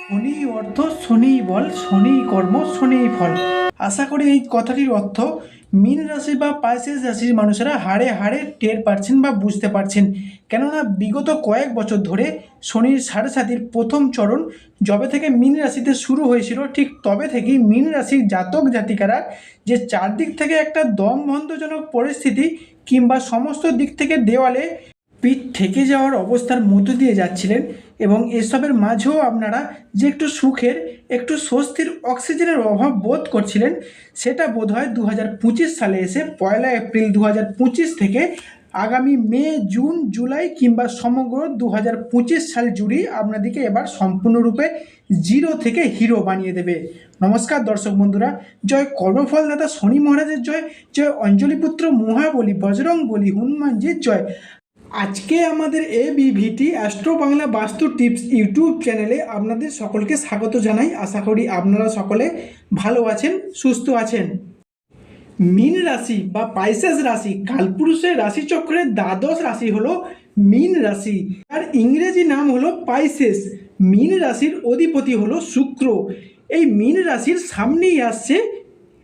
শনি অর্থ শনি বল, শনি কর্ম, শনি ফল। আশা করি এই কথাটির অর্থ, মীন রাশি বা পাইসেস রাশির মানুষেরা হাড়ে হাড়ে টের পারছেন বা বুঝতে পারছেন। কেননা বিগত কয়েক বছর ধরে শনির সাড়ে সাতির প্রথম চরণ যবে থেকে মীন রাশিতে শুরু হয়েছিল, ঠিক তবে থেকেই মীন রাশির জাতক জাতিকারা যে চারদিক থেকে একটা দম দমবন্ধজনক পরিস্থিতি কিংবা সমস্ত দিক থেকে দেওয়ালে পিঠ থেকে যাওয়ার অবস্থার মধ্য দিয়ে যাচ্ছিলেন এবং এসবের মাঝেও আপনারা যে একটু সুখের, একটু স্বস্তির অক্সিজেনের অভাব বোধ করছিলেন, সেটা বোধ হয় দু হাজার পঁচিশ সালে এসে পয়লা এপ্রিল দু হাজার পঁচিশ থেকে আগামী মে, জুন, জুলাই কিংবা সমগ্র দু হাজার পঁচিশ সাল জুড়ে আপনাদেরকে এবার সম্পূর্ণরূপে জিরো থেকে হিরো বানিয়ে দেবে। নমস্কার দর্শক বন্ধুরা, জয় কর্মফল দাদা শনি মহারাজের জয় জয় অঞ্জলিপুত্র মহাবলী বজরং বলি হনুমানজির জয়। আজকে আমাদের এ বিভিটি অ্যাস্ট্রো বাংলা বাস্তু টিপস ইউটিউব চ্যানেলে আপনাদের সকলকে স্বাগত জানাই। আশা করি আপনারা সকলে ভালো আছেন, সুস্থ আছেন। মীন রাশি বা পাইসেস রাশি কালপুরুষের রাশিচক্রের দ্বাদশ রাশি হলো মীন রাশি। আর ইংরেজি নাম হলো পাইসেস মীন রাশির অধিপতি হলো শুক্র। এই মীন রাশির সামনেই আসছে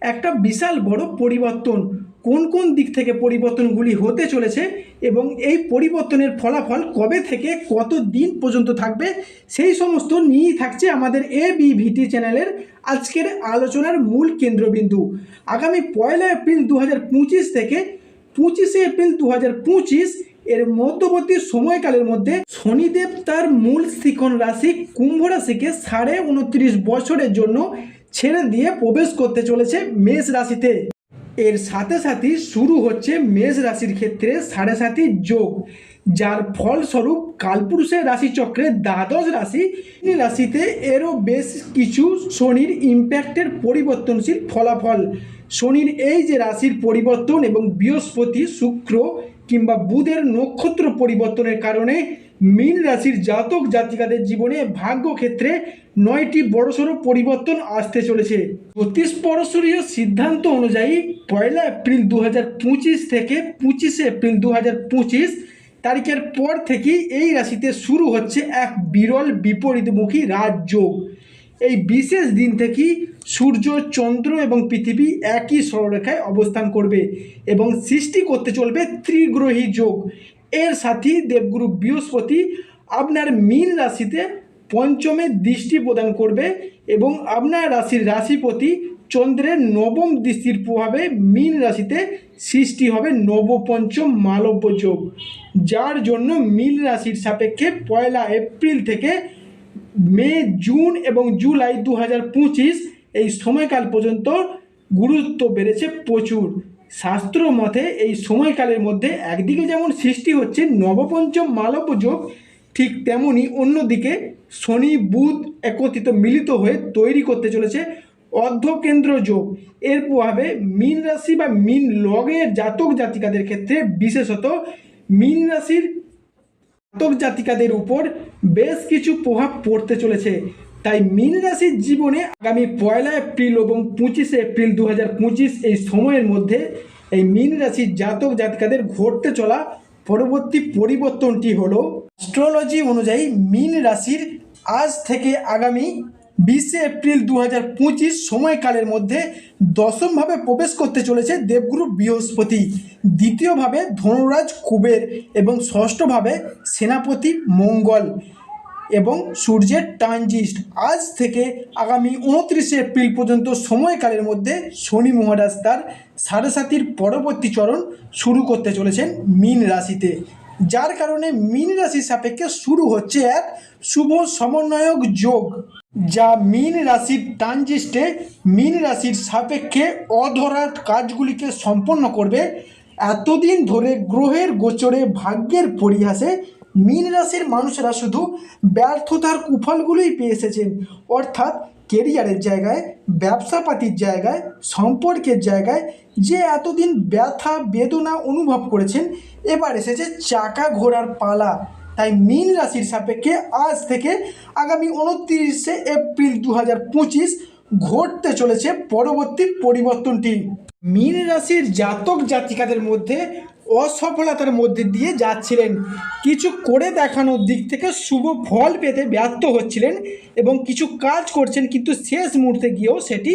একটা বিশাল বড় পরিবর্তন। কোন কোন দিক থেকে পরিবর্তনগুলি হতে চলেছে এবং এই পরিবর্তনের ফলাফল কবে থেকে কত দিন পর্যন্ত থাকবে, সেই সমস্ত নিয়েই থাকছে আমাদের এ বিভিটি চ্যানেলের আজকের আলোচনার মূল কেন্দ্রবিন্দু। আগামী পয়লা এপ্রিল দু হাজার পঁচিশ থেকে পঁচিশে এপ্রিল দু হাজার পঁচিশ এর মধ্যবর্তী সময়কালের মধ্যে শনিদেব তার মূল শিখন রাশি কুম্ভ রাশিকে সাড়ে উনত্রিশ বছরের জন্য ছেড়ে দিয়ে প্রবেশ করতে চলেছে মেষ রাশিতে। এর সাথে সাথে শুরু হচ্ছে মেষ রাশির ক্ষেত্রে সাড়ে সাতি যোগ, যার ফলস্বরূপ কালপুরুষের রাশিচক্রে দ্বাদশ রাশি রাশিতে এরও বেশ কিছু শনির ইম্প্যাক্টের পরিবর্তনশীল ফলাফল। শনির এই যে রাশির পরিবর্তন এবং বৃহস্পতি, শুক্র কিংবা বুধের নক্ষত্র পরিবর্তনের কারণে মীন রাশির জাতক জাতিকাদের জীবনে ভাগ্য ক্ষেত্রে নয়টি বড়সড় পরিবর্তন আসতে চলেছে। জ্যোতিষ পরশরীয় সিদ্ধান্ত অনুযায়ী পয়লা এপ্রিল দু হাজার পঁচিশ থেকে পঁচিশে এপ্রিল দু হাজার পঁচিশ তারিখের পর থেকেই এই রাশিতে শুরু হচ্ছে এক বিরল বিপরীতমুখী রাজযোগ। এই বিশেষ দিন থেকেই সূর্য, চন্দ্র এবং পৃথিবী একই সরলরেখায় অবস্থান করবে এবং সৃষ্টি করতে চলবে ত্রিগ্রহী যোগ। এর সাথেই দেবগুরু বৃহস্পতি আপনার মীন রাশিতে পঞ্চমে দৃষ্টি প্রদান করবে এবং আপনার রাশির রাশিপতি চন্দ্রের নবম দৃষ্টির প্রভাবে মীন রাশিতে সৃষ্টি হবে নবপঞ্চম মালব্য যোগ, যার জন্য মীন রাশির সাপেক্ষে পয়লা এপ্রিল থেকে মে, জুন এবং জুলাই দু পঁচিশ এই সময়কাল পর্যন্ত গুরুত্ব বেড়েছে প্রচুর। শাস্ত্র মতে এই সময়কালের মধ্যে একদিকে যেমন সৃষ্টি হচ্ছে নবপঞ্চম মালব্য যোগ ঠিক তেমনি অন্যদিকে শনি বুধ একত্রিত মিলিত হয়ে তৈরি করতে চলেছে অর্ধকেন্দ্র যোগ। এর প্রভাবে মীন রাশি বা মীন লগের জাতক জাতিকাদের ক্ষেত্রে বিশেষত মীন রাশির জাতক জাতিকাদের উপর বেশ কিছু প্রভাব পড়তে চলেছে। তাই মীন রাশির জীবনে আগামী পয়লা এপ্রিল এবং পঁচিশে এপ্রিল দু হাজার পঁচিশ এই সময়ের মধ্যে এই মীন রাশির জাতক জাতিকাদের ঘটতে চলা পরবর্তী পরিবর্তনটি হল অ্যাস্ট্রোলজি অনুযায়ী মিন রাশির আজ থেকে আগামী বিশে এপ্রিল দু হাজার পঁচিশ সময়কালের মধ্যে দশমভাবে প্রবেশ করতে চলেছে দেবগুরু বৃহস্পতি। দ্বিতীয়ভাবে ধনুরাজ কুবের এবং ষষ্ঠভাবে সেনাপতি মঙ্গল। এবং সূর্যের ট্রানজিস্ট আজ থেকে আগামী উনত্রিশে এপ্রিল পর্যন্ত সময়কালের মধ্যে শনি মহারাজ তার সাড়ে সাতির পরবর্তী চরণ শুরু করতে চলেছেন মীন রাশিতে। যার কারণে মীন রাশির সাপেক্ষে শুরু হচ্ছে এক শুভ সমন্বয়ক যোগ, যা মীন রাশির ট্রানজিস্টে মীন রাশির সাপেক্ষে অধরা কাজগুলিকে সম্পন্ন করবে। এতদিন ধরে গ্রহের গোচরে ভাগ্যের পরিহাসে মীন রাশির মানুষেরা শুধু ব্যর্থতার কুফলগুলোই পেয়ে এসেছেন। অর্থাৎ কেরিয়ারের জায়গায়, ব্যবসাপাতির জায়গায়, সম্পর্কের জায়গায় যে এতদিন ব্যথা, বেদনা অনুভব করেছেন, এবার এসেছে চাকা ঘোরার পালা। তাই মীন রাশির সাপেক্ষে আজ থেকে আগামী উনত্রিশে এপ্রিল দু হাজার পঁচিশ ঘটতে চলেছে পরবর্তী পরিবর্তনটি। মীন রাশির জাতক জাতিকাদের মধ্যে অসফলতার মধ্যে দিয়ে যাচ্ছিলেন। কিছু করে দেখানোর দিক থেকে শুভ ফল পেতে ব্যর্থ হচ্ছিলেন এবং কিছু কাজ করছেন, কিন্তু শেষ মুহূর্তে গিয়েও সেটি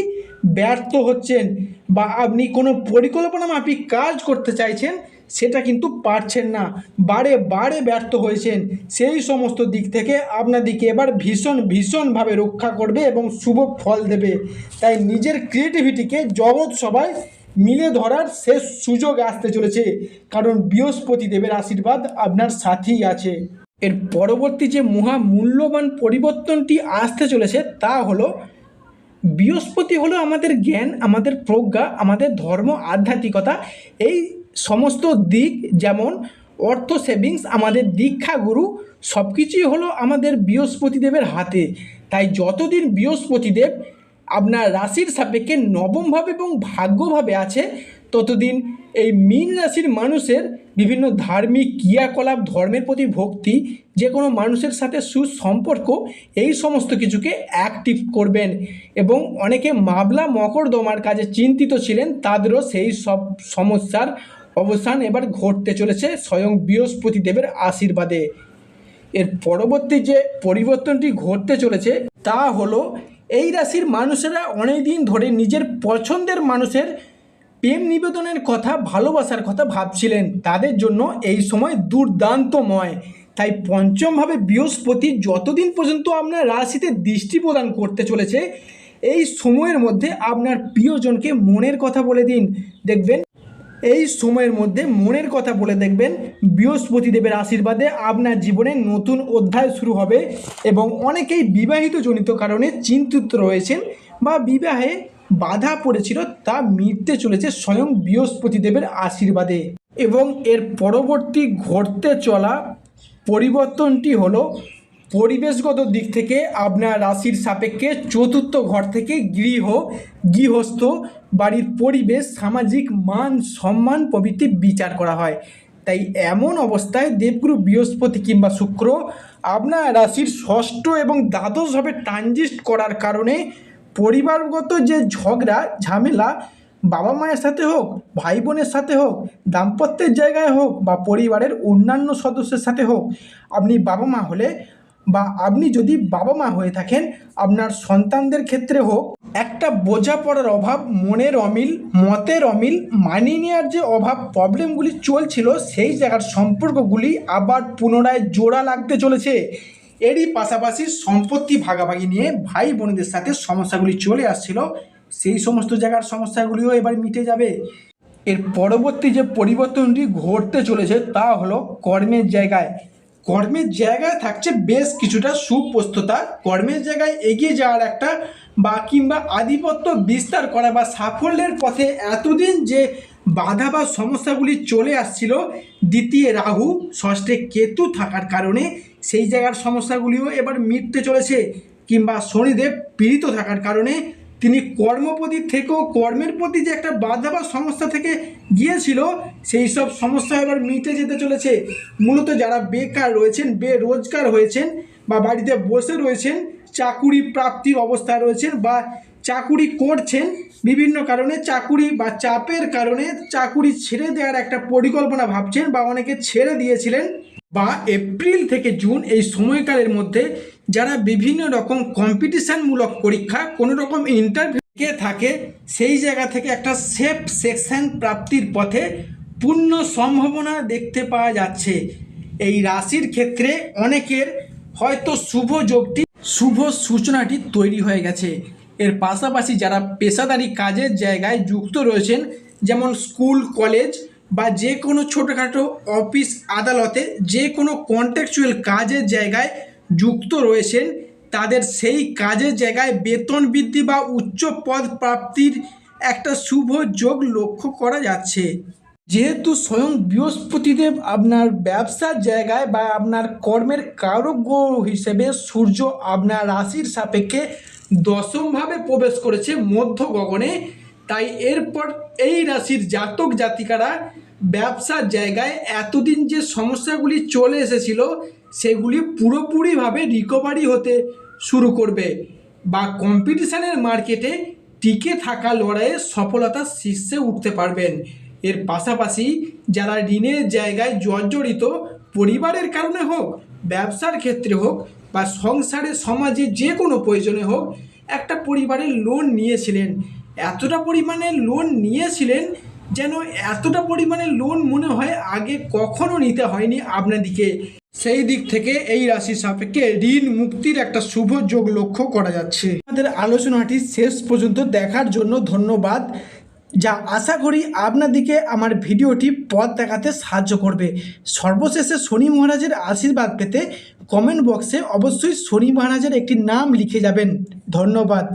ব্যর্থ হচ্ছেন বা আপনি কোনো পরিকল্পনা মাফিক কাজ করতে চাইছেন, সেটা কিন্তু পারছেন না। বারে বারে ব্যর্থ হয়েছেন। সেই সমস্ত দিক থেকে আপনাদেরকে এবার ভীষণ, ভীষণভাবে রক্ষা করবে এবং শুভ ফল দেবে। তাই নিজের ক্রিয়েটিভিটিকে জগৎ সবাই মিলে ধরার শেষ সুযোগ আসতে চলেছে, কারণ বৃহস্পতি দেবের আশীর্বাদ আপনার সাথেই আছে। এর পরবর্তী যে মহা মূল্যবান পরিবর্তনটি আসতে চলেছে, তা হলো, বৃহস্পতি হলো আমাদের জ্ঞান, আমাদের প্রজ্ঞা, আমাদের ধর্ম, আধ্যাত্মিকতা, এই সমস্ত দিক যেমন অর্থ সেভিংস আমাদের দীক্ষাগুরু সব কিছুই হলো আমাদের বৃহস্পতিদেবের হাতে। তাই যতদিন বৃহস্পতিদেব আপনার রাশির সাপেক্ষে নবমভাবে এবং ভাগ্যভাবে আছে, ততদিন এই মীন রাশির মানুষের বিভিন্ন ধার্মিক ক্রিয়াকলাপ, ধর্মের প্রতি ভক্তি, যে কোনো মানুষের সাথে সুসম্পর্ক, এই সমস্ত কিছুকে অ্যাক্টিভ করবেন। এবং অনেকে মাবলা মকরদমার কাজে চিন্তিত ছিলেন, তাদেরও সেই সব সমস্যার অবসান এবার ঘটতে চলেছে স্বয়ং বৃহস্পতি দেবের আশীর্বাদে। এর পরবর্তী যে পরিবর্তনটি ঘটতে চলেছে, তা হলো এই রাশির মানুষেরা অনেক দিন ধরে নিজের পছন্দের মানুষের প্রেম নিবেদনের কথা, ভালোবাসার কথা ভাবছিলেন। তাদের জন্য এই সময় দুর্দান্তময়। তাই পঞ্চমভাবে বৃহস্পতি যতদিন পর্যন্ত আপনার রাশিতে দৃষ্টি প্রদান করতে চলেছে, এই সময়ের মধ্যে আপনার প্রিয়জনকে মনের কথা বলে দিন। দেখবেন এই সময়ের মধ্যে মনের কথা বলে দেখবেন বৃহস্পতি দেবের আশীর্বাদে আপনার জীবনে নতুন অধ্যায় শুরু হবে এবং অনেকেই বিবাহিত জনিত কারণে চিন্তিত রয়েছেন বা বিবাহে বাধা পড়েছিল তা মিটতে চলেছে স্বয়ং বৃহস্পতি দেবের আশীর্বাদে। এবং এর পরবর্তী ঘটতে চলা পরিবর্তনটি হলো পরিবেশগত দিক থেকে আপনার রাশির সাপেক্ষে চতুর্থ ঘর থেকে গৃহ, গৃহস্থ বাড়ির পরিবেশ, সামাজিক মান, সম্মান প্রভৃতি বিচার করা হয়। তাই এমন অবস্থায় দেবগুরু বৃহস্পতি কিংবা শুক্র আপনার রাশির ষষ্ঠ এবং দ্বাদশভাবে ট্রানজিস্ট করার কারণে পরিবারগত যে ঝগড়া, ঝামেলা, বাবা মায়ের সাথে হোক, ভাই বোনের সাথে হোক, দাম্পত্যের জায়গায় হোক বা পরিবারের অন্যান্য সদস্যের সাথে হোক, আপনি বাবা মা হলে বা আপনি যদি বাবা মা হয়ে থাকেন, আপনার সন্তানদের ক্ষেত্রে হোক, একটা বোঝাপড়ার অভাব, মনের অমিল, মতের অমিল, মানিয়ে নেওয়ার যে অভাব, প্রবলেমগুলি চলছিল, সেই জায়গার সম্পর্কগুলি আবার পুনরায় জোড়া লাগতে চলেছে। এরই পাশাপাশি সম্পত্তি ভাগাভাগি নিয়ে ভাই বোনদের সাথে সমস্যাগুলি চলে আসছিল, সেই সমস্ত জায়গার সমস্যাগুলিও এবার মিটে যাবে। এর পরবর্তী যে পরিবর্তনটি ঘটতে চলেছে, তা হলো কর্মের জায়গায়। কর্মের জায়গায় থাকছে বেশ কিছুটা সুপ্রস্ততা। কর্মের জায়গায় এগিয়ে যাওয়ার একটা বা কিংবা আধিপত্য বিস্তার করা বা সাফল্যের পথে এতদিন যে বাধা বা সমস্যাগুলি চলে আসছিল, দ্বিতীয় রাহু, ষষ্ঠে কেতু থাকার কারণে সেই জায়গার সমস্যাগুলিও এবার মিটতে চলেছে কিংবা শনিদেব পীড়িত থাকার কারণে তিনি কর্মপতি থেকেও কর্মের প্রতি যে একটা বাধা বা সমস্যা থেকে গিয়েছিল, সেই সব সমস্যা এবার মিটে যেতে চলেছে। মূলত যারা বেকার রয়েছেন, বেরোজগার হয়েছেন বা বাড়িতে বসে রয়েছেন, চাকুরি প্রাপ্তির অবস্থায় রয়েছেন বা চাকুরি করছেন বিভিন্ন কারণে, চাকুরি বা চাপের কারণে চাকুরি ছেড়ে দেওয়ার একটা পরিকল্পনা ভাবছেন বা অনেকে ছেড়ে দিয়েছিলেন। বা এপ্রিল থেকে জুন এই সময়কালের মধ্যে যারা বিভিন্ন রকম কম্পিটিশানমূলক পরীক্ষা, কোনো রকম ইন্টারভিউকে থাকে, সেই জায়গা থেকে একটা সেফ সেকশন প্রাপ্তির পথে পূর্ণ সম্ভাবনা দেখতে পাওয়া যাচ্ছে। এই রাশির ক্ষেত্রে অনেকের হয়তো শুভ যোগটি, শুভ সূচনাটি তৈরি হয়ে গেছে। এর পাশাপাশি যারা পেশাদারি কাজের জায়গায় যুক্ত রয়েছেন, যেমন স্কুল, কলেজ বা যে কোনো ছোটোখাটো অফিস আদালতে যে কোনো কন্ট্রাকচুয়াল কাজের জায়গায় যুক্ত রয়েছেন, তাদের সেই কাজের জায়গায় বেতন বৃদ্ধি বা উচ্চ পদ প্রাপ্তির একটা শুভ যোগ লক্ষ্য করা যাচ্ছে। যেহেতু স্বয়ং বৃহস্পতিদেব আপনার ব্যবসার জায়গায় বা আপনার কর্মের কারক হিসেবে সূর্য আপনার রাশির সাপেক্ষে দশমভাবে প্রবেশ করেছে মধ্য গগনে তাই এরপর এই রাশির জাতক জাতিকারা ব্যবসার জায়গায় এতদিন যে সমস্যাগুলি চলে এসেছিল, সেগুলি পুরোপুরিভাবে রিকভারি হতে শুরু করবে বা কম্পিটিশানের মার্কেটে টিকে থাকা লড়াইয়ে সফলতার শীর্ষে উঠতে পারবেন। এর পাশাপাশি যারা ঋণের জায়গায় জর্জরিত, পরিবারের কারণে হোক, ব্যবসার ক্ষেত্রে হোক বা সংসারে, সমাজে যে কোনো প্রয়োজনে হোক, একটা পরিবারের লোন নিয়েছিলেন। এতটা পরিমাণে লোন নিয়েছিলেন যেন এতটা পরিমাণে লোন মনে হয় আগে কখনো নিতে হয়নি আপনাদিকে সেই দিক থেকে এই রাশির সাপেক্ষে ঋণ মুক্তির একটা শুভ যোগ লক্ষ্য করা যাচ্ছে। আমাদের আলোচনাটি শেষ পর্যন্ত দেখার জন্য ধন্যবাদ, যা আশা করি আপনাদিকে আমার ভিডিওটি পথ দেখাতে সাহায্য করবে। সর্বশেষে শনি মহারাজের আশীর্বাদ পেতে কমেন্ট বক্সে অবশ্যই শনি মহারাজের একটি নাম লিখে যাবেন। ধন্যবাদ।